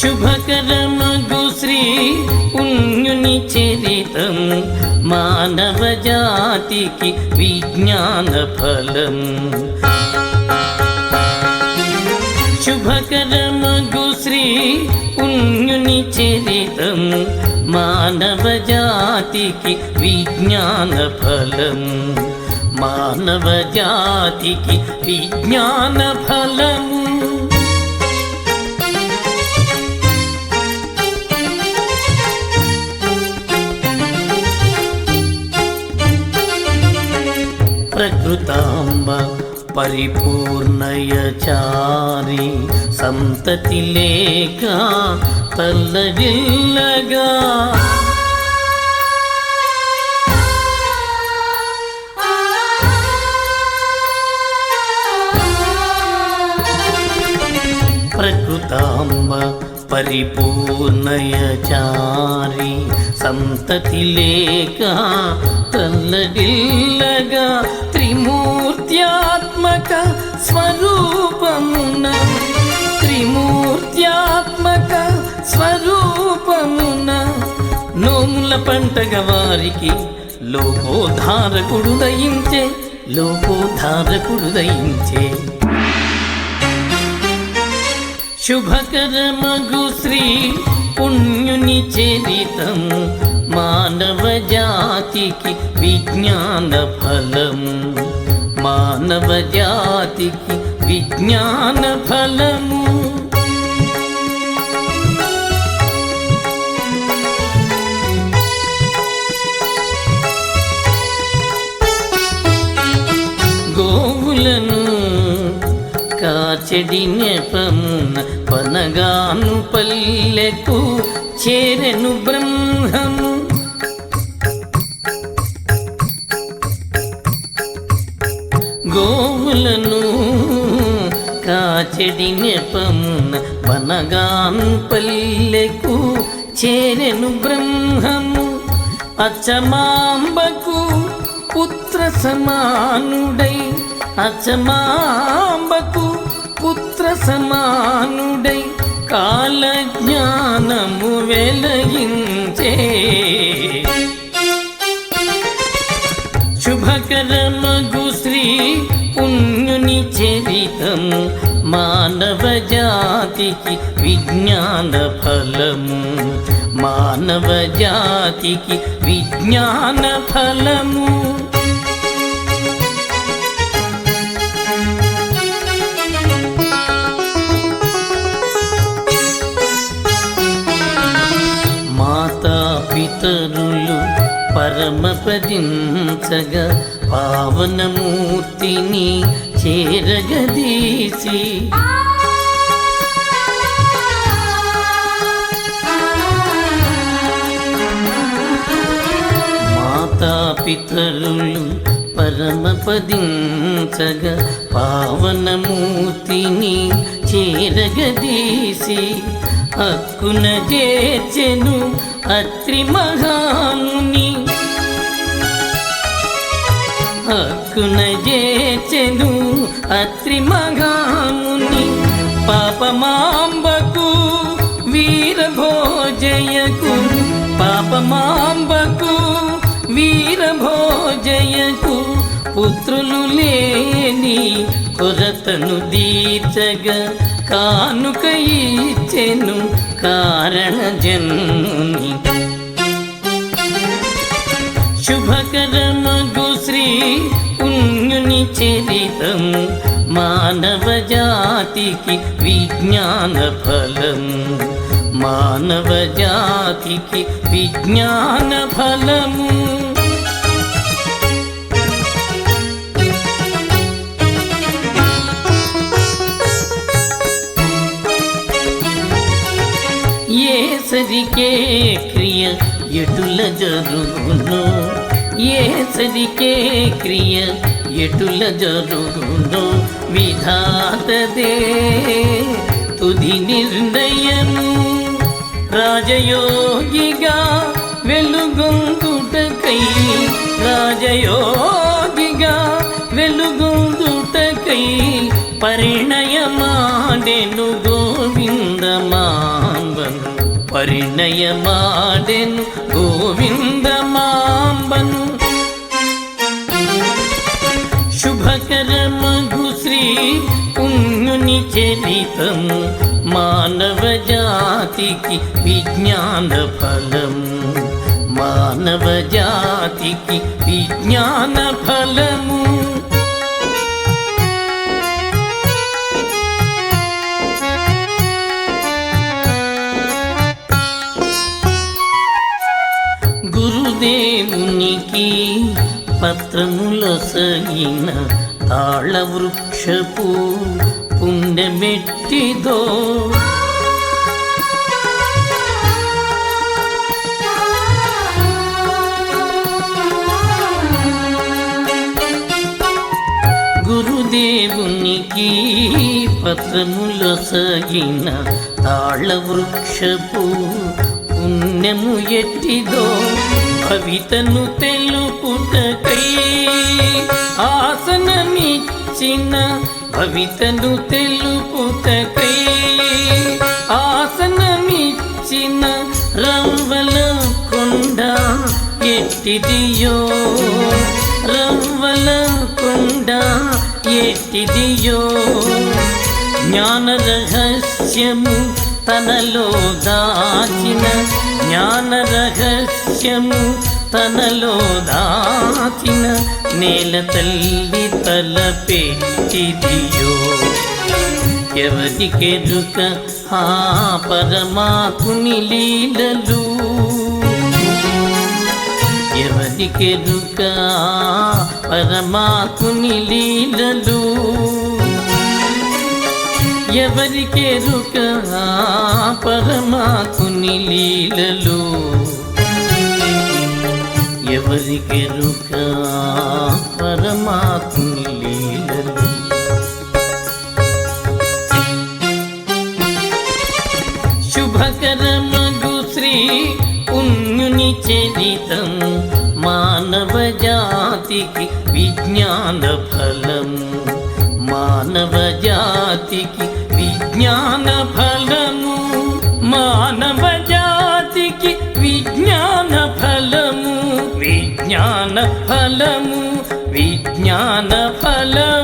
శుభకరమగు శ్రీ పుణ్యుని చరితము మానవ జాతికి విజ్ఞాన ఫలం. శుభకరమగు శ్రీ పుణ్యుని చరితము మానవ జాతికి విజ్ఞాన ఫలం. మానవ జాతికి విజ్ఞాన ఫలము. అమృతాంబ పరిపూర్ణయచారి సంతతి లేక తల్లగిల్లగా ప్రకృతాంబ పరిపూర్ణయచారి సంతతి లేక తల్లగిల్లగా నోముల పంటగ వారికి లోకోధారకుడు దయించే లోకోధారకుడు దయించే శుభకరమగు శ్రీ పుణ్యుని చరితము మానవ జాతికి విజ్ఞాన ఫలము మానవ జాతికి విజ్ఞాన ఫలము కాచెడి నెపమున పనగాను పల్లెకు చేరెను బ్రహ్మము. గోవులను కాచెడి నెపమున పనగాను పల్లెకు చేరెను బ్రహ్మము. అచ్చమాంబకు పుత్ర సమానుడై అచ్చమాంబకు సమానుడై కాల జ్ఞానము వెలగించే. శుభకరమగు శ్రీ పుణ్యుని చరితము మానవ జాతికి విజ్ఞాన ఫలము. మానవ జాతికి విజ్ఞాన ఫలము. పరమపదించగా పావనమూర్తిని చేరగదీసి. మాతాపితరులు పరమపదించగా పావనమూర్తిని చేరగదీసి. హక్కున చేర్చెను అత్రి మహాముని హక్కున చేర్చెను అత్రి మగాముని పాపమాంబకు వీరభోజయకు. పాపమాంబకు వీరభోజయకు పుత్రులు లేని కొరతను దీర్చగా కానుక ఇచ్చెను కారణ జన్ముని శుభకరం పుణ్యుని చరితము మానవ జాతికి విజ్ఞాన ఫలము. మానవ జాతికి విజ్ఞాన ఫలము. ఏ సరికే క్రియ ఎటుల జరుగును? ఏసరికే క్రియ ఎటుల జరుగును విధాతదే తుది నిర్ణయము రాజయోగిగా వెలుగొందుటకై రాజయోగిగా వెలుగొందుటకై పరిణయమాడెను గోవిందమాంబను పరిణయమాడెను గోవిందమాంబను శుభకరమగు శ్రీ పుణ్యుని చరితము మానవ జాతికి విజ్ఞాన ఫలము. మానవ జాతికి విజ్ఞాన ఫలము. గురుదేవునికి పత్రముల సగిన తాళ పుణ్యమెట్టిదో గురుదేవునికి పత్రముల సగిన తాళవృక్షపు పుణ్యము ఎట్టిదో భవితను తెలుపుటకై ఆసనమిచ్చిన భవితను తెలుపుతకై ఆసనమిచ్చిన రవ్వల కొండ ఎట్టిదియో. రవ్వల కొండ ఎట్టిదియో. జ్ఞాన రహస్యము తనలో దాచిన జ్ఞాన రహస్యము తనలో దాచిన నేల తల్లి తల పెట్టిదియో. ఎవరికెరుక ఆ పరమాకుని లీలలు. ఎవరికెరుక పరమాకుని లీలలు. ఎవరికెరుక పరమాకుని లీలలు. ఎవరికెరుక పరమాకుని లీలలు. శుభకరమగు శ్రీ పుణ్యుని చరితం మానవ జాతికి విజ్ఞాన ఫలం మానవ జాతికి విజ్ఞాన ఫలం ఫలము విజ్ఞాన ఫలము.